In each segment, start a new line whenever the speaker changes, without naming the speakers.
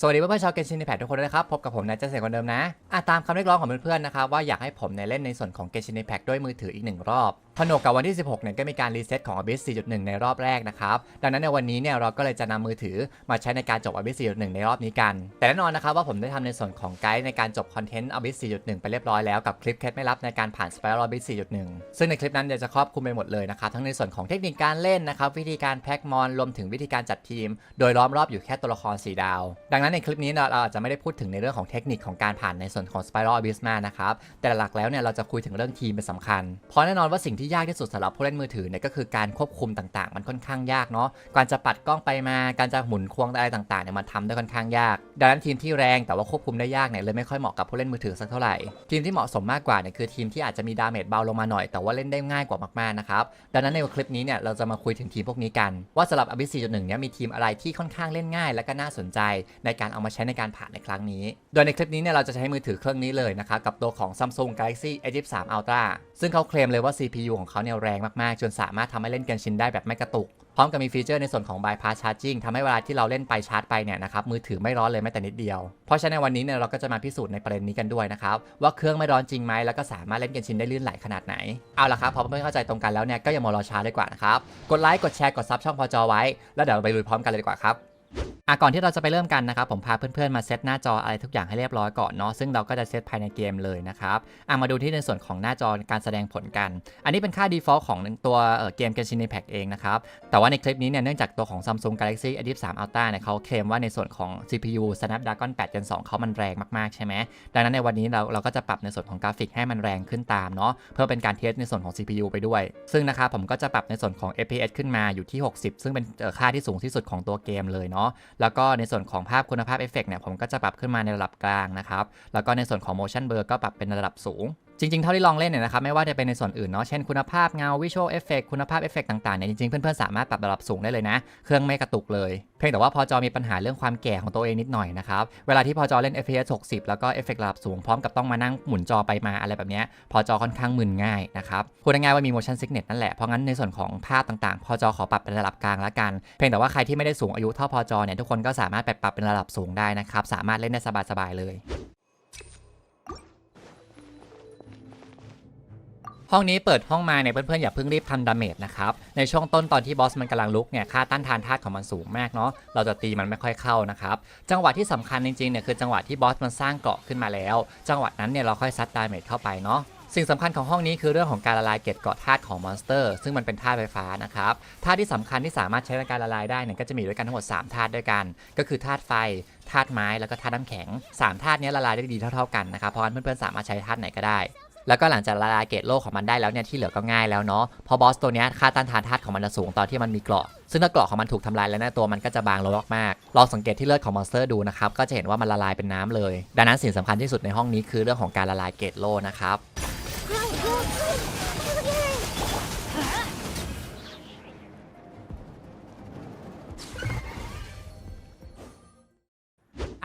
สวัสดีเพื่อนๆชาวเกมชินในแพททุกคนด้วยนะครับพบกับผมนายเจสันคนเดิมนะอะตามคำเรียกร้องของเพื่อนๆนะครับว่าอยากให้ผมเนี่ยเล่นในส่วนของเกมชินในแพด้วยมือถืออีกหนึ่งรอบ ผนวกกับวันที่ 16เนี่ยก็มีการรีเซ็ตของ Abyss 4.1 ในรอบแรกนะครับ ดังนั้นในวันนี้เนี่ยเราก็เลยจะนำมือถือมาใช้ในการจบ Abyss 4.1 ในรอบนี้กัน แต่แน่นอนนะครับว่าผมได้ทำในส่วนของไกด์ในการจบคอนเทนต์ Abyss 4.1 ไปเรียบร้อยแล้วกับคลิปเคล็ดไม่ลับในการผ่าน Spiral Abyss 4.1 ซึ่งในคลิปนั้นเดี๋ยวจะครอบคลุมไปหมดเลยนะครับทั้งในส่วนของเทคนิคการเล่นนะครับวิธีการแพ็กมอนรวมถึงวิธีการจัดทีม โดยล้อมรอบอยู่แค่ตัวละคร4ดาว ดังนั้นในคลิปนี้เราอาจจะไม่ได้พูดถึงในเรื่องของเทคนิคของการผ่านในส่วนของ Spiral Abyss มากนะครับแต่หลักแล้วเนี่ยเราจะคุยถึงเรื่องทีมเป็นสำคัญเพราะแน่นอนว่าสิ่งที่ยากที่สุดสำหรับผู้เล่นมือถือเนี่ยก็คือการควบคุมต่างๆ มันค่อนข้างยากเนาะการจะปัดกล้องไปมาการจะหมุนควงอะไรต่างๆเนี่ยมันทำได้ค่อนข้างยาก ดังนั้นทีมที่แรงแต่ว่าควบคุมได้ยากเนี่ยเลยไม่ค่อยเหมาะกับผู้เล่นมือถือสักเท่าไหร่ทีมที่เหมาะสมมากกว่าเนี่ยคือทีมที่อาจจะมีดาเมจเบาลงมาหน่อยแต่ว่าเล่นได้ง่ายกว่ามากๆนะครับดังนั้นในคลิปนี้เนี่ยเราจะมาคุยถึงทีมพวกนี้กัน ว่าสำหรับ Abyss 4.1เนี่ยมีทีมอะไรที่ค่อนข้างเล่นง่าย และก็น่าสนใจ ในการเอามาใช้ในการผ่านในครั้งนี้ โดยในคลิปนี้เนี่ยเราจะใช้มือถือเครื่องนี้เลยนะครับกับตัวของ Samsung Galaxy A23 Ultra ซึ่งเขาเคลมเลยว่า CPU ของเขาเนี่ยแรงมาก ๆ จนสามารถทำให้เล่นเกมชินได้แบบไม่กระตุก พร้อมกับมีฟีเจอร์ในส่วนของ bypass charging ทำให้เวลาที่เราเล่นไปชาร์จไปเนี่ยนะครับมือถือไม่ร้อนเลยแม้แต่นิดเดียว เพราะฉะนั้นวันนี้เนี่ยเราก็จะมาพิสูจน์ในประเด็นนี้กันด้วยนะครับว่าเครื่องไม่ร้อนจริงไหมแล้วก็สามารถเล่นเกมชินได้ลื่นไหลขนาดไหนเอาละครับพอเพื่อนๆเข้าใจตรงกันแล้วเนี่ยก็อย่ามารอช้าเลยกว่านะครับกดไลค์กดแชร์กดซับช่องพอจอไว้แล้วเดี๋ยวไปลุยพร้อมกันเลยดีกว่าครับ อะก่อนที่เราจะไปเริ่มกันนะครับผมพาเพื่อนๆมาเซตหน้าจออะไรทุกอย่างให้เรียบร้อยก่อนเนาะซึ่งเราก็จะเซตภายในเกมเลยนะครับอะมาดูที่ในส่วนของหน้าจอการแสดงผลกัน อันนี้เป็นค่า default ของตัวเเกม Genshin Impact เองนะครับแต่ว่าในคลิปนี้เนี่ยเนื่องจากตัวของ Samsung Galaxy A23 Ultra เนี่ยเขาเคลมว่าในส่วนของ CPU Snapdragon 8 Gen 2เขามันแรงมากๆใช่ไหมดังนั้นในวันนี้เราเราก็จะปรับในส่วนของกราฟิกให้มันแรงขึ้นตามเนาะเพื่อเป็นการเทสในส่วนของ CPU ไปด้วย ซึ่งนะครับผมก็จะปรับในส่วนของ FPS ขึ้นมาอยู่ที่ 60 ซึ่งเป็นค่าที่สูงที่สุดของตัวเกมเลยเนาะแล้วก็ในส่วนของภาพคุณภาพเอฟเฟกต์เนี่ยผมก็จะปรับขึ้นมาในระดับกลางนะครับ แล้วก็ในส่วนของ motion blur ก็ปรับเป็นระดับสูง จริงๆ เท่าที่ลองเล่นเนี่ยนะครับไม่ว่าจะเป็นในส่วนอื่นเนาะเช่นคุณภาพเงา visual effect คุณภาพเอฟเฟกต์ต่างๆเนี่ยจริงๆ เพื่อนๆ สามารถปรับระดับสูงได้เลยนะ เครื่องไม่กระตุกเลย เพียงแต่ว่าพอจอมีปัญหาเรื่องความแก่ของตัวเองนิดหน่อยนะครับ เวลาที่พอจอเล่น FPS 60 แล้วก็เอฟเฟกต์ระดับสูงพร้อมกับต้องมานั่งหมุนจอไปมาอะไรแบบเนี้ยพอจอค่อนข้างมึนง่ายนะครับพูดง่ายๆว่ามี motion sickness นั่นแหละเพราะงั้นในส่วนของภาพต่างๆ พอจอขอปรับเป็นระดับกลางละกัน เพียงแต่ว่าใครที่ไม่ได้สูงอายุเท่าพอจอเนี่ยทุกคนก็สามารถไปปรับเป็นระดับสูงได้นะครับสามารถเล่นได้สบายๆเลย ห้องนี้เปิดห้องมาเนี่ยเพื่อนๆอย่าเพิ่งรีบทำดาเมจนะครับ ในช่วงต้นตอนที่บอสมันกำลังลุกเนี่ยค่าต้านทานธาตุของมันสูงมากเนาะเราจะตีมันไม่ค่อยเข้านะครับจังหวะที่สำคัญจริงๆเนี่ยคือจังหวะที่บอสมันสร้างเกาะขึ้นมาแล้ว จังหวะนั้นเนี่ยเราค่อยซัดดาเมจเข้าไปเนาะสิ่งสำคัญของห้องนี้คือเรื่องของการละลายเกล็ดเกาะธาตุของมอนสเตอร์ ซึ่งมันเป็นธาตุไฟฟ้านะครับธาตุที่สำคัญที่สามารถใช้ในการละลายได้เนี่ยก็จะมีด้วยกันทั้งหมด3ธาตุด้วยกัน ก็คือธาตุไฟธาตุไม้แล้วก็ธาตุน้ำแข็งสามธาตุนี้ละลายได้ดีเท่าๆกันนะครับเพราะงั้นเพื่อนๆสามารถใช้ธาตุไหนก็ได้ แล้วก็หลังจากละลายเกตโลกของมันได้แล้วเนี่ยที่เหลือก็ง่ายแล้วเนาะพอบอสตัวเนี้ยค่าต้านทานธาตุของมันจะสูงตอนที่มันมีเกราะซึ่งถ้าเกราะของมันถูกทำลายแล้วเนี่ยตัวมันก็จะบางลงมากๆลองสังเกตที่เลือดของมอนสเตอร์ดูนะครับก็จะเห็นว่ามันละลายเป็นน้ำเลย ดังนั้นสิ่งสำคัญที่สุดในห้องนี้คือเรื่องของการละลายเกตโลนะครับ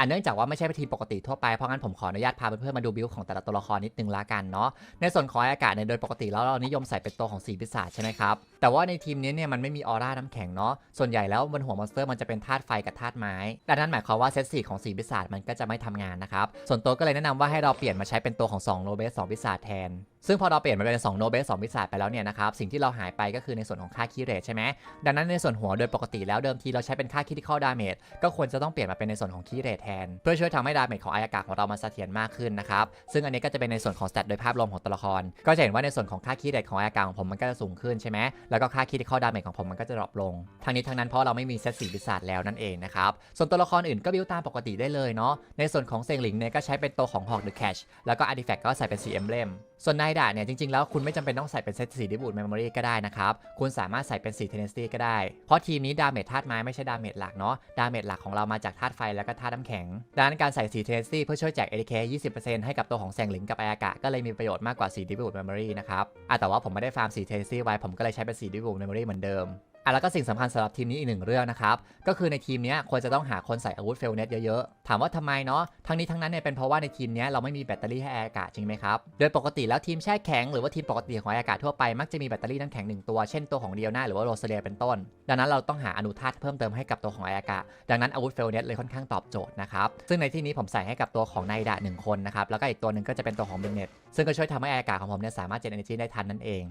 อะเนื่องจากว่าไม่ใช่ทีมปกติทั่วไป เพราะงั้นผมขออนุญาตพาเพื่อนๆมาดูบิลของแต่ละตัวละครนิดนึงละกันเนาะ ในส่วนของอากาศเนี่ยโดยปกติแล้วเรานิยมใส่เป็นตัวของสีปีศาจใช่ไหมครับ แต่ว่าในทีมนี้เนี่ยมันไม่มีออร่าน้ำแข็งเนาะ ส่วนใหญ่แล้วบนหัวมอนสเตอร์มันจะเป็นธาตุไฟกับธาตุไม้ ดังนั้นหมายความว่าเซตสีของสีปีศาจมันก็จะไม่ทำงานนะครับ ส่วนตัวก็เลยแนะนำว่าให้เราเปลี่ยนมาใช้เป็นตัวของ2โนเบส2ปีศาจแทน ซึ่งพอเราเปลี่ยนมาเป็น2โนเบส2ปีศาจไปแล้วเนี่ยนะครับสิ่งที่เราหายไปก็คือในส่วนของค่าคีเรทใช่ไหมดังนั้นในส่วนหัวโดยปกติแล้วเดิมทีเราใช้เป็นค่าคิดที่ข้าดาเมจก็ควรจะต้องเปลี่ยนมาเป็นในส่วนของคีเรทแทน เพื่อช่วยทำให้ดาเมจของอายากาศของเรามันเสถียรมากขึ้นนะครับซึ่งอันนี้ก็จะเป็นในส่วนของสเตตโดยภาพรวมของตัวละคร ก็จะเห็นว่าในส่วนของค่าคีเรทของอายากาศของผมมันก็จะสูงขึ้นใช่ไหมแล้วก็ค่าคิดที่ข้าดาเมจของผมมันก็จะดรอปลงทางนี้ทางนั้นเพราะเราไม่มีเซตสีปีศาแล้วนั่นเองนะครับส่วนตัวละครอื่นก็บิวตามปกติได้เลยเนาะในส่วนของเซงหลิงเนี่ยก็ใช้เป็นตัวของฮอกเดอะแคชแล้วก็อาร์ติแฟกต์ก็ใส่เป็นสีเอมเบลม ส่วนนายด่าเนี่ยจริงๆแล้วคุณไม่จำเป็นต้องใส่เป็นเซตสีดิบูดเมมโมรีก็ได้นะครับ คุณสามารถใส่เป็นสีเทนเนสตี้ก็ได้ เพราะทีมนี้ดาเมจธาตุไม้ไม่ใช่ดาเมจหลักเนาะดาเมจหลักของเรามาจากธาตุไฟแล้วก็ธาตุน้ำแข็ง ดังนั้นการใส่สีเทนเนสตี้เพื่อช่วยแจกเอ ADK 20%ให้กับตัวของแสงหลิงกับไออากะก็เลยมีประโยชน์มากกว่าสีดิบูดเมมโมรีนะครับอะแต่ว่าผมไม่ได้ฟาร์มสีเทนเนสตี้ไว้ผมก็เลยใช้เป็นสีดิบูดเมมโมรีเหมือนเดิม อะแล้วก็สิ่งสำคัญสำหรับทีมนี้อีกหนึ่งเรื่องนะครับ ก็คือในทีมนี้ควรจะต้องหาคนใส่อาวุธเฟลเน็ตเยอะๆ ถามว่าทำไมเนาะทั้งนี้ทั้งนั้นเนี่ยเป็นเพราะว่าในทีมนี้เราไม่มีแบตเตอรี่ให้อากาศจริงไหมครับ โดยปกติแล้วทีมแช่แข็งหรือว่าทีมปกติของอากาศทั่วไปมักจะมีแบตเตอรี่น้ำแข็งหนึ่งตัวเช่นตัวของเดียวนาหรือว่าโรสเลียเป็นต้น ดังนั้นเราต้องหาอนุธาตุเพิ่มเติมให้กับตัวของอากาศดังนั้นอาวุธเฟลเน็ตเลยค่อนข้างตอบโจทย์นะครับซึ่งในที่นี้ผมใส่ให้กับตัวของไนดะหนึ่งคนนะครับแล้วก็อีกตัวหนึ่งก็จะเป็นตัวของเบนเน็ตซึ่งก็ช่วยทำให้อร์อากาศของผมเนี่ยสามารถเจนเอเนจีได้ทันนั่นเอง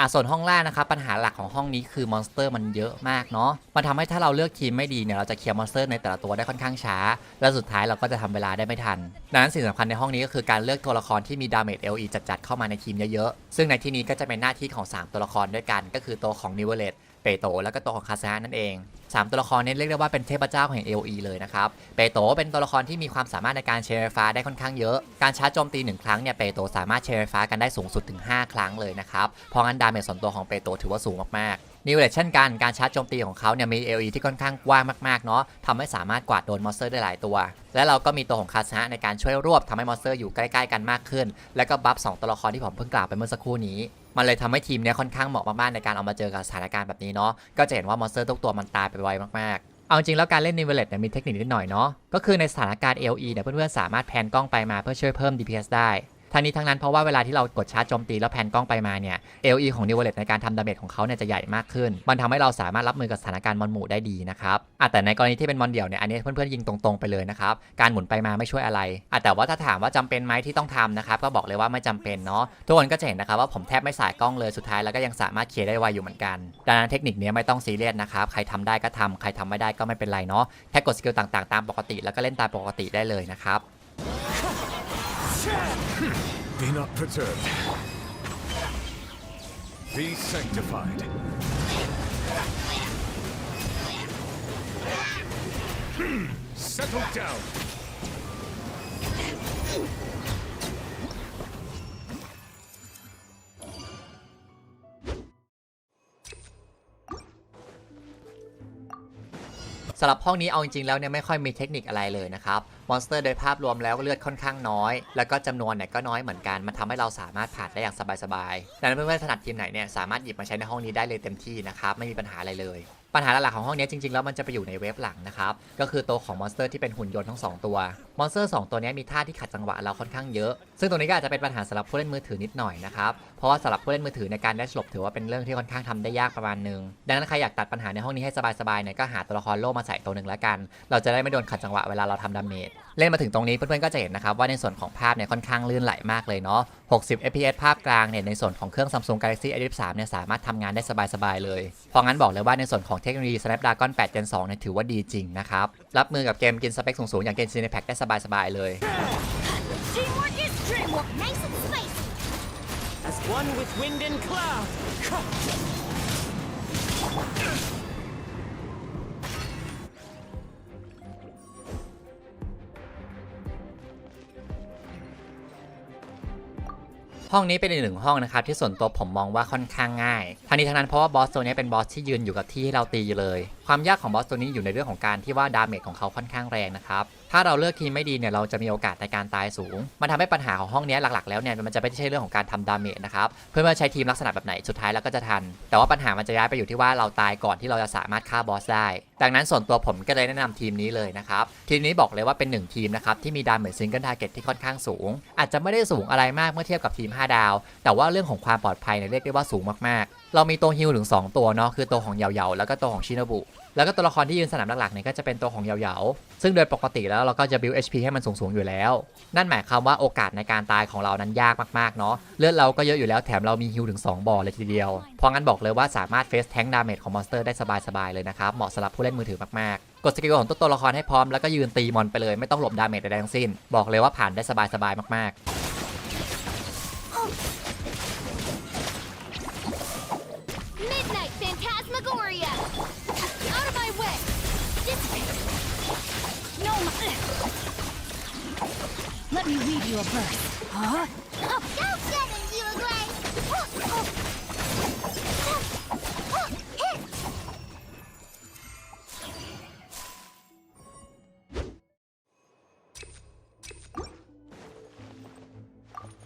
อะส่วนห้องล่างนะครับปัญหาหลักของห้องนี้คือมอนสเตอร์มันเยอะมากเนาะมันทำให้ถ้าเราเลือกทีมไม่ดีเนี่ยเราจะเคลียร์มอนสเตอร์ในแต่ละตัวได้ค่อนข้างช้า และสุดท้ายเราก็จะทำเวลาได้ไม่ทันดังนั้นสิ่งสำคัญในห้องนี้ก็คือการเลือกตัวละครที่มีดาเมจเอลีจัดๆเข้ามาในทีมเยอะๆซึ่งในที่นี้ก็จะเป็นหน้าที่ของ 3 ตัวละครด้วยกัน ก็คือตัวของนิเวเลต เปโตแล้วก็ตัวของคาซานั่นเอง 3 ตัวละครนี้เรียกได้ว่าเป็นเทพเจ้าแห่ง AOE เลยนะครับ เปโตเป็นตัวละครที่มีความสามารถในการเชร์ฟ้าได้ค่อนข้างเยอะ การชาร์จโจมตีหนึ่งครั้งเนี่ยเปโตสามารถเชร์ฟฟ้ากันได้สูงสุดถึง 5 ครั้งเลยนะครับ เพราะงั้นดาเมจส่วนตัวของเปโตถือว่าสูงมากๆ นิวเลตเช่นกันการชาร์จโจมตีของเขาเนี่ยมี AOE ที่ค่อนข้างกว้างมากๆเนาะทำให้สามารถกวาดโดนมอนสเตอร์ได้หลายตัว และเราก็มีตัวของคาซาในการช่วยรวบทำให้มอนสเตอร์อยู่ใกล้ๆกันมากขึ้น แล้วก็บัฟสองตัวละครที่ผมเพิ่งกล่าวไปเมื่อสักครู่นี้มันเลยทำให้ทีมเนี้ยค่อนข้างเหมาะมากๆในการเอามาเจอกับสถานการณ์แบบนี้เนาะก็จะเห็นว่ามอนสเตอร์ทุกตัวมันตายไปไวมากๆเอาจริงแล้วการเล่นนิเวเลตเนี่ยมีเทคนิคนิดหน่อยเนาะ ก็คือในสถานการณ์ LE เนี่ยเพื่อนๆสามารถแพนกล้องไปมาเพื่อช่วยเพิ่ม DPS ได้ ทั้งนี้ทั้งนั้นเพราะว่าเวลาที่เรากดชาร์จโจมตีแล้วแพนกล้องไปมาเนี่ย LE ของนิวเวเลตในการทำดาเมจของเขาเนี่ยจะใหญ่มากขึ้น มันทำให้เราสามารถรับมือกับสถานการณ์มอนหมู่ได้ดีนะครับอะแต่ในกรณีที่เป็นมอนเดี่ยวเนี่ยอันนี้เพื่อนๆยิงตรงๆไปเลยนะครับ การหมุนไปมาไม่ช่วยอะไรอะแต่ว่าถ้าถามว่าจำเป็นไหมที่ต้องทำนะครับก็บอกเลยว่าไม่จำเป็นเนาะทุกคนก็จะเห็นนะครับว่าผมแทบไม่สายกล้องเลยสุดท้ายแล้วก็ยังสามารถเคลียร์ได้ไวอยู่เหมือนกันดังนั้นเทคนิคนี้ไม่ต้องซีเรียสนะครับใครทำได้ก็ทำใครทำไม่ได้ก็ไม่เป็นไรเนาะแค่กดสกิลต่างๆตามปกติ แล้วก็เล่นตามปกติได้เลยนะครับ Hmm.
Be not perturbed. Be sanctified. Hmm. Settle down.
สำหรับห้องนี้เอาจริงๆแล้วเนี่ยไม่ค่อยมีเทคนิคอะไรเลยนะครับมอนสเตอร์โดยภาพรวมแล้วเลือดค่อนข้างน้อย แล้วก็จำนวนเนี่ยก็น้อยเหมือนกันมันทำให้เราสามารถผ่านได้อย่างสบายๆดังนั้นเพื่อนๆถนัดทีมไหนเนี่ยสามารถหยิบมาใช้ในห้องนี้ได้เลยเต็มที่นะครับไม่มีปัญหาอะไรเลยปัญหาหลักๆของห้องนี้จริงๆแล้วมันจะไปอยู่ในเว็บหลังนะครับก็คือตัวของมอนสเตอร์ที่เป็นหุ่นยนต์ทั้งสองตัว มอนสเตอร์สองตัวนี้มีท่าที่ขัดจังหวะเราค่อนข้างเยอะ ซึ่งตรงนี้ก็อาจจะเป็นปัญหาสำหรับผู้เล่นมือถือนิดหน่อยนะครับ เพราะว่าสำหรับผู้เล่นมือถือในการได้หลบถือว่าเป็นเรื่องที่ค่อนข้างทำได้ยากประมาณนึง ดังนั้นใครอยากตัดปัญหาในห้องนี้ให้สบายๆเนี่ยก็หาตัวละครโล่มาใส่ตัวหนึ่งแล้วกัน เราจะได้ไม่โดนขัดจังหวะเวลาเราทำดาเมจ เล่นมาถึงตรงนี้เพื่อนๆก็จะเห็นนะครับว่าในส่วนของภาพเนี่ยค่อนข้างลื่นไหลมากเลยเนาะ 60 fps ภาพกลางเนี่ยในส่วนของเครื่อง Samsung Galaxy A23 เนี่ยสามารถทำงานได้สบายๆเลยเพราะงั้นบอกเลยว่าในส่วนของเทคโนโลยี Snapdragon 8 Gen 2เนี่ยถือว่าดีจริงนะครับ รับมือกับเกมกินสเปคสูงๆอย่างเกม Cinepack ได้สบายๆเลย
Teamwork is dreamwork. Nice and spicy.
As one with wind and cloud.
ห้องนี้เป็นอีกหนึ่งห้องนะครับที่ส่วนตัวผมมองว่าค่อนข้างง่ายทั้งนี้ทั้งนั้นเพราะว่าบอสตัวนี้เป็นบอสที่ยืนอยู่กับที่ให้เราตีอยู่เลย ความยากของบอสตัวนี้อยู่ในเรื่องของการที่ว่าดาเมจของเขาค่อนข้างแรงนะครับถ้าเราเลือกทีมไม่ดีเนี่ยเราจะมีโอกาสในการตายสูง มันทำให้ปัญหาของห้องนี้หลักๆแล้วเนี่ยมันจะไม่ใช่เรื่องของการทำดาเมจนะครับ เพื่อนๆใช้ทีมลักษณะแบบไหนสุดท้ายแล้วก็จะทัน แต่ว่าปัญหามันจะย้ายไปอยู่ที่ว่าเราตายก่อนที่เราจะสามารถฆ่าบอสได้ ดังนั้นส่วนตัวผมก็เลยแนะนำทีมนี้เลยนะครับ ทีมนี้บอกเลยว่าเป็นหนึ่งทีมนะครับที่มีดาเมจซิงเกิลทาร์เก็ตที่ค่อนข้างสูง อาจจะไม่ได้สูงอะไรมากเมื่อเทียบกับทีม 5 ดาว แต่ว่าเรื่องของความปลอดภัยเนี่ยเรียกได้ว่าสูงมากๆ เรามีตัวฮิลถึง 2 ตัวเนาะคือตัวของเหยาๆแล้วก็ตัวของชินบุ แล้วก็ตัวละครที่ยืนสนามหลักๆเนี่ยก็จะเป็นตัวของเหยาๆซึ่งโดยปกติแล้วเราก็จะ build HP ให้มันสูงๆอยู่แล้ว นั่นหมายความว่าโอกาสในการตายของเรานั้นยากมากๆเนาะเลือดเราก็เยอะอยู่แล้วแถมเรามีฮิลถึง 2 บ่อเลยทีเดียวเพราะงั้นบอกเลยว่าสามารถเฟสแทงดาเมจของมอนสเตอร์ได้สบายๆเลยนะครับเหมาะสำหรับผู้เล่นมือถือมากๆ กดสกิลของตัวตัวละครให้พร้อมแล้วก็ยืนตีมอนไปเลยไม่ต้องหลบดาเมจใดๆทั้งสิ้น บอกเลยว่าผ่านได้สบายๆมากๆ
me read you a. Huh?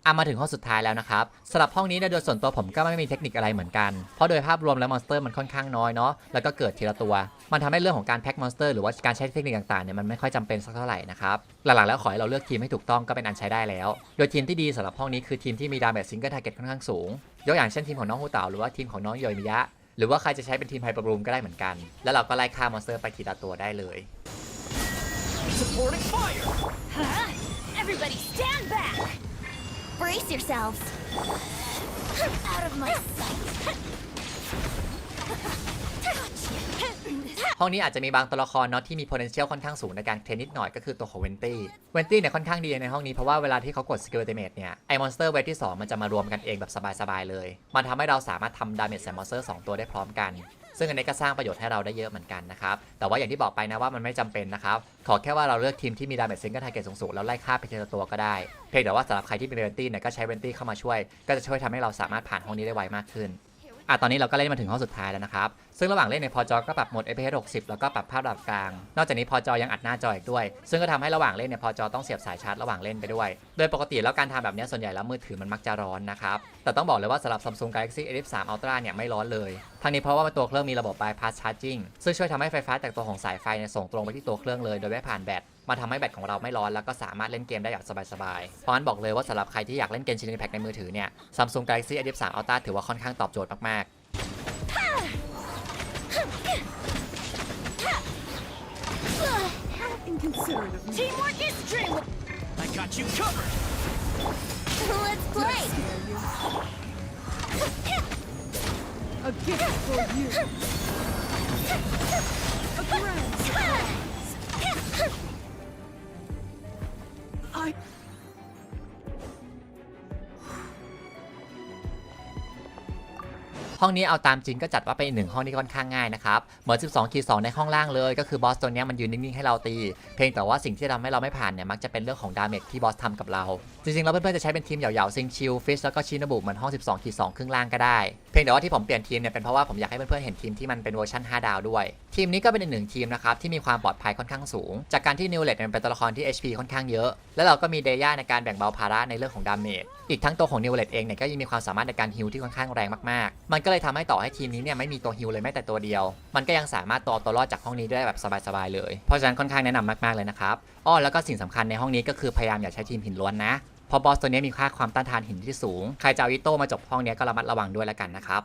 อะอามาถึงห้องสุดท้ายแล้วนะครับสำหรับห้องนี้เนี่ยโดยส่วนตัวผมก็ไม่มีเทคนิคอะไรเหมือนกัน เพราะโดยภาพรวมแล้วมอนสเตอร์มันค่อนข้างน้อยเนาะแล้วก็เกิดทีละตัว มันทำให้เรื่องของการแพ็กมอนสเตอร์หรือว่าการใช้เทคนิคต่างๆเนี่ยมันไม่ค่อยจำเป็นสักเท่าไหร่นะครับหลังๆแล้วขอให้เราเลือกทีมให้ถูกต้องก็เป็นอันใช้ได้แล้ว โดยทีมที่ดีสำหรับห้องนี้คือทีมที่มีดาเมจซิงเกิลทาร์เก็ตค่อนข้างสูงยกอย่างเช่นทีมของน้องฮูเต่าหรือว่าทีมของน้องโยมิยะหรือว่าใครจะใช้เป็นทีมไฮเปอร์บลูมก็ได้เหมือนกัน แล้วเราก็ไล่ฆ่ามอนสเตอร์ไปทีละตัวได้เลย
Supporting fire!
Huh? Everybody stand back! Brace yourselves! Out of my sight!
ห้องนี้อาจจะมีบางตัวละครเนาะที่มี potential ค่อนข้างสูงในการเทรนนิดหน่อยก็คือตัวของเวนตี้ เวนตี้เนี่ยค่อนข้างดีในห้องนี้เพราะว่าเวลาที่เขากดสกิลเดเมจเนี่ยไอมอนสเตอร์เวทที่ 2 มันจะมารวมกันเองแบบสบายๆเลย มันทำให้เราสามารถทำดาเมจใส่มอนสเตอร์2ตัวได้พร้อมกัน ซึ่งอันนี้ก็สร้างประโยชน์ให้เราได้เยอะเหมือนกันนะครับ แต่ว่าอย่างที่บอกไปนะว่ามันไม่จำเป็นนะครับ ขอแค่ว่าเราเลือกทีมที่มีดาเมจซิงเกิลไทเกตสูงๆ แล้วไล่ฆ่าไปทีละตัวก็ได้ เพียงแต่ว่าสำหรับใครที่เป็นเวนตี้เนี่ยก็ใช้เวนตี้เข้ามาช่วย ก็จะช่วยทำให้เราสามารถผ่านห้องนี้ได้ไวมากขึ้น อะตอนนี้เราก็เล่นมาถึงห้องสุดท้ายแล้วนะครับ ซึ่งระหว่างเล่นในพอจอก็ปรับโหมด FPS 60 แล้วก็ปรับภาพระดับกลาง นอกจากนี้พอจอยังอัดหน้าจออีกด้วย ซึ่งก็ทำให้ระหว่างเล่นเนี่ยพอจอต้องเสียบสายชาร์จระหว่างเล่นไปด้วย โดยปกติแล้วการทำแบบนี้ส่วนใหญ่แล้วมือถือมันมักจะร้อนนะครับ แต่ต้องบอกเลยว่าสำหรับ Samsung Galaxy S3 Ultra เนี่ยไม่ร้อนเลยทั้งนี้เพราะว่าตัวเครื่องมีระบบ bypass charging ซึ่งช่วยทำให้ไฟฟ้าจากตัวของสายไฟเนี่ยส่งตรงไปที่ตัวเครื่องเลย โดยไม่ผ่านแบต มาทำให้แบตของเราไม่ร้อนแล้วก็สามารถเล่นเกมได้อย่างสบายๆ เพราะฉะนั้นบอกเลยว่าสำหรับใครที่อยากเล่นเกมชิน Impact ในมือถือเนี่ย Samsung Galaxy S3 Ultra ถือว่าค่อนข้างตอบโจทย์มากๆ
I
ห้องนี้เอาตามจริงก็จัดว่าเป็นหนึ่งห้องที่ค่อนข้างง่ายนะครับ เหมือน 12คีย์2ในห้องล่างเลย ก็คือบอสตัวนี้มันยืนนิ่งๆให้เราตี เพียงแต่ว่าสิ่งที่ทำให้เราไม่ผ่านเนี่ยมักจะเป็นเรื่องของดาเมจที่บอสทำกับเรา จริงๆแล้วเพื่อนๆจะใช้เป็นทีมเหยาๆซิงชิลฟิชแล้วก็ชินบุเหมือนห้อง 12คีย์2ครึ่งล่างก็ได้ เพียงแต่ว่าที่ผมเปลี่ยนทีมเนี่ยเป็นเพราะว่าผมอยากให้เพื่อนๆเห็นทีมที่มันเป็นเวอร์ชัน5 ดาวด้วย ทีมนี้ก็เป็นอีกหนึ่งทีมนะครับที่มีความปลอดภัยค่อนข้างสูง จากการที่นิวเลตเป็นตัวละครที่ HP ค่อนข้างเยอะ แล้วเราก็มีเดย่าในการแบ่งเบาภาระในเรื่องของดาเมจ อีกทั้งตัวของนิวเลตเองเนี่ยก็ยังมีความสามารถในการฮิลที่ค่อนข้างแรงมากๆ มันก็เลยทำให้ต่อให้ทีมนี้เนี่ยไม่มีตัวฮิลเลยแม้แต่ตัวเดียว มันก็ยังสามารถตัวตัวรอดจากห้องนี้ได้แบบสบายๆเลย เพราะฉะนั้นค่อนข้างแนะนำมากๆเลยนะครับอ้อแล้วก็สิ่งสำคัญในห้องนี้ก็คือพยายามอย่าใช้ทีมหินล้วนนะเพราะบอสตัวนี้มีค่าความต้านทานหินที่สูง ใครจะเอาอิโต้มาจบห้องนี้ก็ระมัดระวังด้วยแล้วกันนะครับ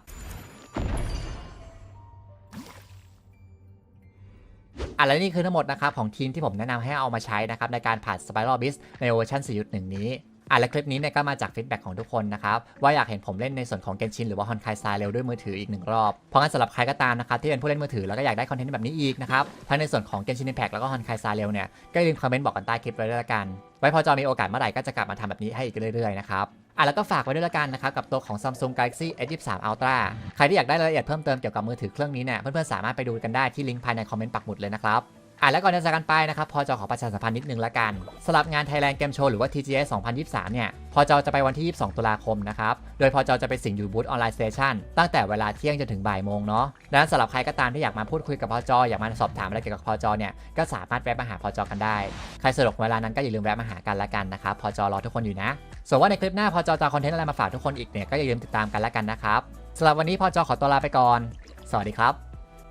อะและนี่คือทั้งหมดนะครับของทีมที่ผมแนะนำให้เอามาใช้นะครับในการผ่าน Spiral Beast ในเวอร์ชัน4.1 นี้ อะและคลิปนี้เนี่ยก็มาจากฟีดแบ็กของทุกคนนะครับว่าอยากเห็นผมเล่นในส่วนของเกนชินหรือว่าฮอนไคซายเร็วด้วยมือถืออีกหนึ่งรอบ เพราะงั้นสำหรับใครก็ตามนะครับที่เป็นผู้เล่นมือถือแล้วก็อยากได้คอนเทนต์แบบนี้อีกนะครับทั้งในส่วนของเกนชิน Impact แล้วก็ฮอนไคซายเร็วเนี่ยก็อย่าลืมคอมเมนต์บอกกันใต้คลิปไว้ด้วยละกัน ไว้พอจะมีโอกาสเมื่อไหร่ก็จะกลับมาทำแบบนี้ให้อีกเรื่อยๆนะครับอะแล้วก็ฝากไว้ด้วยละกันนะครับกับตัวของ Samsung Galaxy S23 Ultra ใครที่อยากได้รายละเอียดเพิ่มเติมเกี่ยวกับมือถือเครื่องนี้เนี่ยเพื่อนๆสามารถไปดูกันได้ที่ลิงก์ภายในคอมเมนต์ปักหมุดเลยนะครับ อะแล้วก่อนจะจากกันไปนะครับพอจอขอประชาสัมพันธ์นิดนึงละกันสำหรับงาน Thailand Game Show หรือว่า TGS 2023 เนี่ยพอจอจะไปวันที่ 22 ตุลาคมนะครับ โดยพอจอจะไปสิงอยู่บูธออนไลน์สเตชันตั้งแต่เวลาเที่ยงจนถึงบ่ายโมงเนาะดังนั้นสำหรับใครก็ตามที่อยากมาพูดคุยกับพอจออยากมาสอบถามอะไรเกี่ยวกับพอจอเนี่ยก็สามารถแวะมาหาพอจอกันได้ ใครสะดวกเวลานั้นก็อย่าลืมแวะมาหากันละกันนะครับพอจอรอทุกคนอยู่นะ ส่วนว่าในคลิปหน้าพอจอจะเอาคอนเทนต์อะไรมาฝากทุกคนอีกเนี่ยก็อย่าลืมติดตามกันละกันนะครับสำหรับวันนี้พอจอขอตัวลาไปก่อน สวัสดีครับ